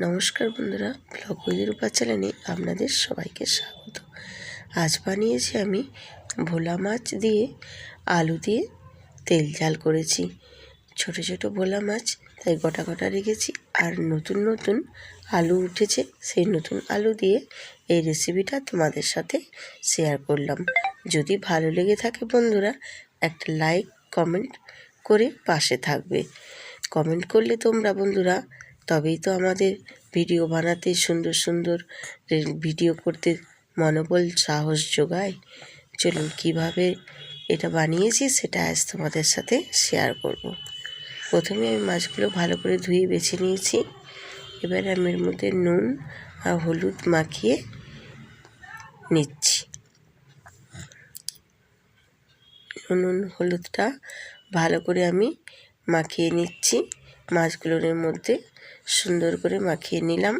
নমস্কার বন্ধুরা, ব্লগ উইদের উপর চ্যানেলে আপনাদের সবাইকে স্বাগত। আজ বানিয়েছি আমি ভোলা মাছ দিয়ে আলু দিয়ে তেল ঝাল করেছি। ছোট ছোট ভোলা মাছ, তাই গোটা গোটা রেখেছি আর নতুন নতুন আলু উঠেছে, সেই নতুন আলু দিয়ে এই রেসিপিটা তোমাদের সাথে শেয়ার করলাম। যদি ভালো লেগে থাকে বন্ধুরা, একটা লাইক কমেন্ট করে পাশে থাকবে। কমেন্ট করলে তোমরা বন্ধুরা তবেই তো আমাদের ভিডিও বানাতে সুন্দর সুন্দর ভিডিও করতে মনোবল, সাহস যোগায়। চলুন, কীভাবে এটা বানিয়েছি সেটা আজ তোমাদের সাথে শেয়ার করব। প্রথমে আমি মাছগুলো ভালো করে ধুয়ে বেছে নিয়েছি। এবার আমি এর মধ্যে নুন আর হলুদ মাখিয়ে নিচ্ছি। নুন, হলুদটা ভালো করে আমি মাখিয়ে নিচ্ছি। মাছগুলোর মধ্যে সুন্দর করে মাখিয়ে নিলাম।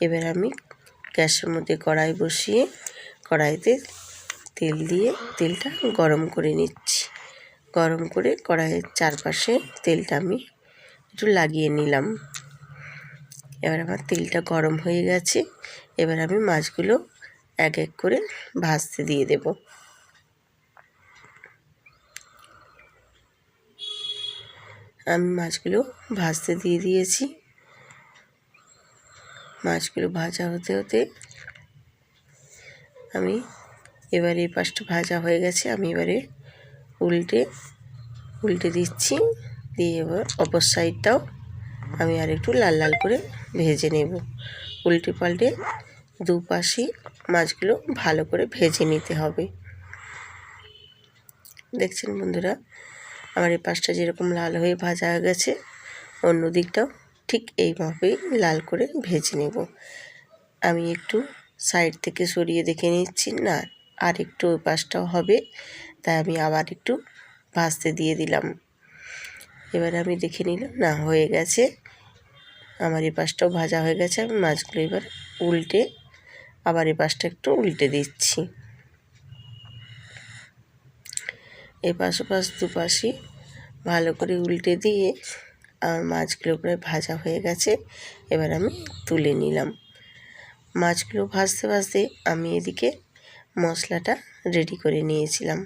এবার আমি গ্যাসের মধ্যে কড়াই বসিয়ে কড়াইতে তেল দিয়ে তেলটা গরম করে নিচ্ছি। গরম করে কড়াইয়ের চারপাশে তেলটা আমি একটু লাগিয়ে নিলাম। এবার আমার তেলটা গরম হয়ে গেছে। এবার আমি মাছগুলো এক এক করে ভাজতে দিয়ে দেবো। আমি মাছগুলো ভাজতে দিয়ে দিয়েছি। মাছগুলো ভাজা হতে হতে আমি এবারে এই পাশটা ভাজা হয়ে গেছে। আমি এবারে উল্টে উল্টে দিচ্ছি। দিয়ে এবার অপর সাইডটাও আমি আর একটু লাল লাল করে ভেজে নেব। উল্টে পাল্টে দুপাশে মাছগুলো ভালো করে ভেজে নিতে হবে। দেখছেন বন্ধুরা আমার এই পাশটা যেরকম লাল হয়ে ভাজা হয়ে গেছে, অন্য দিকটাও ঠিক এইভাবেই লাল করে ভেজে নেব। আমি একটু সাইড থেকে সরিয়ে দেখে নিচ্ছি, না, আর একটু ওই পাশটাও হবে, তাই আমি আবার একটু ভাজতে দিয়ে দিলাম। এবার আমি দেখে নিলাম, না, হয়ে গেছে। আমার এই পাশটাও ভাজা হয়ে গেছে, আমি মাছগুলো এবার উল্টে আবার এই পাশটা একটু উল্টে দিচ্ছি। এই পাশে পাশ দুপাশে ভালো করে উল্টে দিয়ে আমার মাছগুলো প্রায় ভাজা হয়ে গেছে। এবার আমি তুলে নিলাম। মাছগুলো ভাজতে ভাজতে আমি এদিকে মশলাটা রেডি করে নিয়েছিলাম।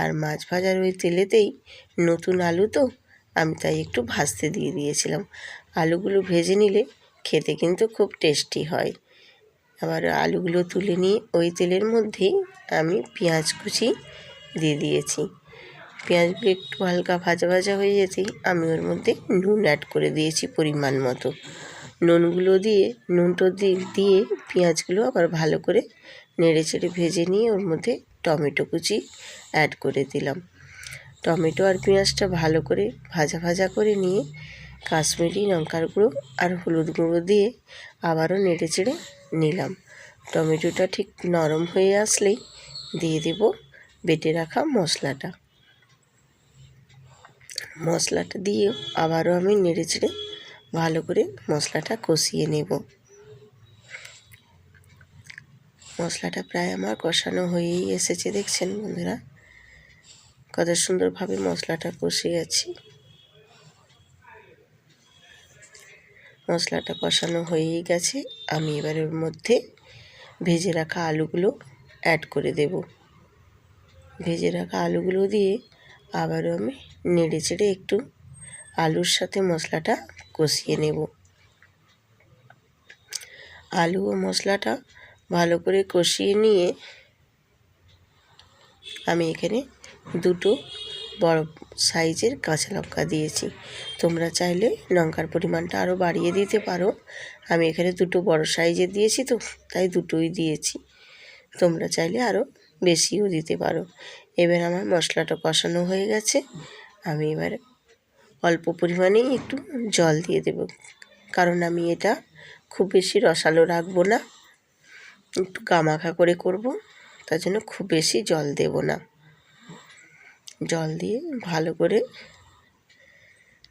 আর মাছ ভাজার ওই তেলেতেই নতুন আলু তো, আমি তাই একটু ভাজতে দিয়ে দিয়েছিলাম। আলুগুলো ভেজে নিলে খেতে কিন্তু খুব টেস্টি হয়। আবার আলুগুলো তুলে নিয়ে ওই তেলের মধ্যেই আমি পেঁয়াজ কুচি দিয়ে দিয়েছি। পেঁয়াজগুলো একটু হালকা ভাজা ভাজা হয়ে যেতেই আমি ওর মধ্যে নুন অ্যাড করে দিয়েছি পরিমাণ মতো। নুনগুলো দিয়ে, নুনটো দিয়ে পেঁয়াজগুলো আবার ভালো করে নেড়ে চেড়ে ভেজে নিয়ে ওর মধ্যে টমেটো কুচি অ্যাড করে দিলাম। টমেটো আর পেঁয়াজটা ভালো করে ভাজা ভাজা করে নিয়ে কাশ্মীরি লঙ্কার গুঁড়ো আর হলুদ গুঁড়ো দিয়ে আবারও নেড়ে চেড়ে নিলাম। টমেটোটা ঠিক নরম হয়ে আসলেই দিয়ে দেব বেটে রাখা মশলাটা। মশলাটা দিয়ে আবারও আমি নেড়ে চেড়ে ভালো করে মশলাটা কষিয়ে নেব। মশলাটা প্রায় আমার কষানো হয়েই এসেছে, দেখছেন বন্ধুরা? কত সুন্দরভাবে মশলাটা কষিয়ে আছি মশলাটা কষানো হয়েই গেছে। আমি এবার ওর মধ্যে ভেজে রাখা আলুগুলো অ্যাড করে দেব। ভেজে রাখা আলুগুলো দিয়ে আবারও আমি নেড়ে চেড়ে একটু আলুর সাথে মশলাটা কষিয়ে নেব। আলু ও মশলাটা ভালো করে কষিয়ে নিয়ে আমি এখানে দুটো বড় সাইজের কাঁচা লঙ্কা দিয়েছি। তোমরা চাইলে লঙ্কার পরিমাণটা আরও বাড়িয়ে দিতে পারো। আমি এখানে দুটো বড় সাইজের দিয়েছি তো, তাই দুটোই দিয়েছি। তোমরা চাইলে আরও বেশিও দিতে পারো। এবার আমার মশলাটা কষানো হয়ে গেছে। আমি এবার অল্প পরিমাণেই একটু জল দিয়ে দেব। কারণ আমি এটা খুব বেশি রসালো রাখব না। একটু গামাখা করে করব, তার জন্য খুব বেশি জল দেব না। জল দিয়ে ভালো করে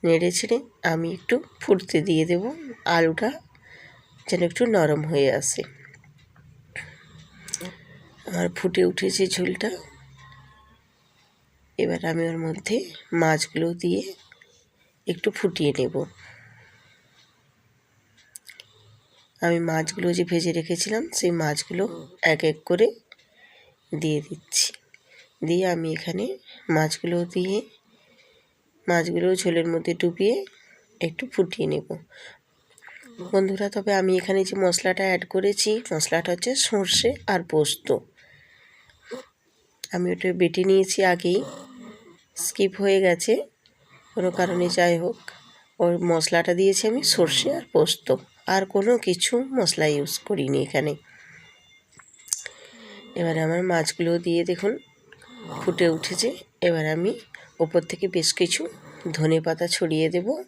নেড়ে ছেড়ে আমি একটু ফুটতে দিয়ে দেব। আলুটা যেন একটু নরম হয়ে আসে। আমার ফুটে উঠেছে ঝোলটা। এবার আমি ওর মধ্যে মাছগুলো দিয়ে একটু ফুটিয়ে নেব। আমি মাছগুলো যে ভেজে রেখেছিলাম, সেই মাছগুলো এক এক করে দিয়ে দিচ্ছি। দিয়ে আমি এখানে মাছগুলো দিয়ে, মাছগুলো ঝোলের মধ্যে ডুবিয়ে একটু ফুটিয়ে নেব। বন্ধুরা, তবে আমি এখানে যে মশলাটা অ্যাড করেছি, মশলাটা হচ্ছে সর্ষে আর পোস্ত। আমি ওটা বেটে নিয়েছি আগেই। স্কিপ হয়ে গেছে, কোনো কারণে যাই হোক। ওর মশলাটা দিয়েছি আমি, সর্ষে আর পোস্ত। আর কোনো কিছু মশলা ইউজ করিনি এখানে। এবারে আমার মাছগুলো দিয়ে দেখুন, ফুটে উঠেছে। এবার আমি ওপর থেকে বেশ কিছু ধনে পাতা ছড়িয়ে দেব।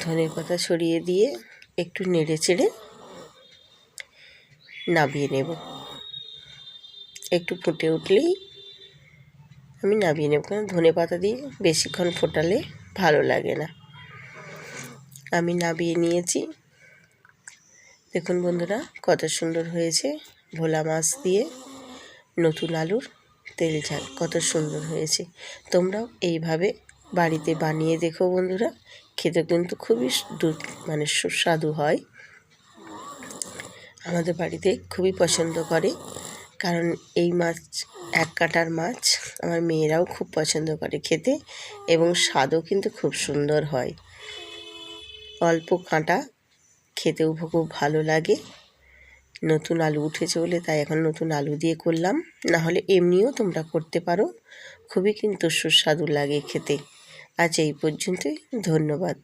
ধনে পাতা ছড়িয়ে দিয়ে একটু নেড়ে চেড়ে নামিয়ে নেব। একটু ফুটে উঠলেই আমি নামিয়ে নেব। কারণ ধনে পাতা দিয়ে বেশিক্ষণ ফোটালে ভালো লাগে না। আমি নামিয়ে নিয়েছি। দেখুন বন্ধুরা, কত সুন্দর হয়েছে ভোলা মাছ দিয়ে নতুন আলুর তেল ঝাল, কত সুন্দর হয়েছে। তোমরাও এইভাবে বাড়িতে বানিয়ে দেখো বন্ধুরা, খেতে কিন্তু খুবই দুধ মানে সুস্বাদু হয়। আমাদের বাড়িতে খুবই পছন্দ করে। কারণ এই মাছ, এক কাটার মাছ আমার মেয়েরাও খুব পছন্দ করে খেতে এবং স্বাদও কিন্তু খুব সুন্দর হয়। অল্প কাঁটা খেতেও খুব ভালো লাগে। নতুন আলু উঠেছে বলে তাই এখন নতুন আলু দিয়ে করলাম। না হলে এমনিও তোমরা করতে পারো। খুবই কিন্তু সুস্বাদু লাগে খেতে। আজ এই পর্যন্তই। ধন্যবাদ।